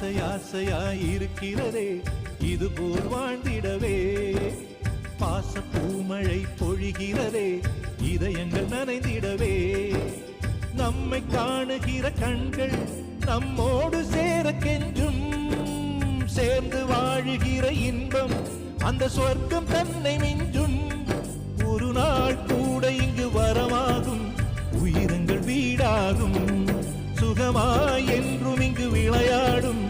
ஆசை ஆசையாய் இருக்கிறதே இது போல் வாழ்ந்திடவே. பாச பூமழை பொழிகிறதே இதயங்கள் நனைந்திடவே. நம்மை காணுகிற கண்கள் நம்மோடு சேரக்கென்றும் சேர்ந்து வாழுகிற இன்பம் அந்த சொர்க்கம் தன்னை மிஞ்சும். ஒரு நாள் கூட இங்கு வரமாகும் உயிரங்கள் வீடாகும். சுகமாய் என்றும் இங்கு விளையாடும்.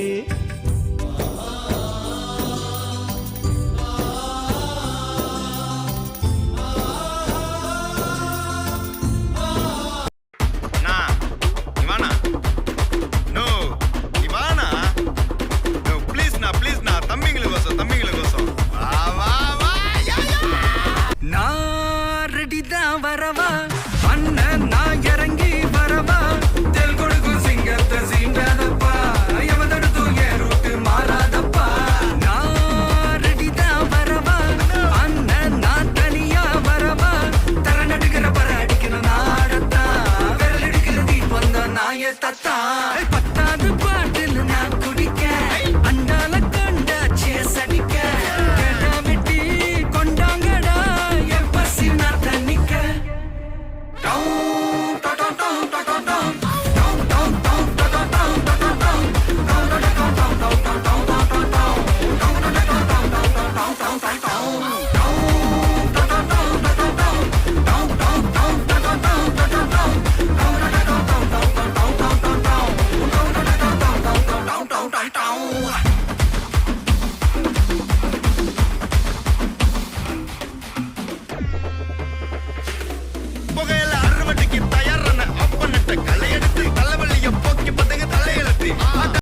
வரவா? அண்ணன் 咚咚咚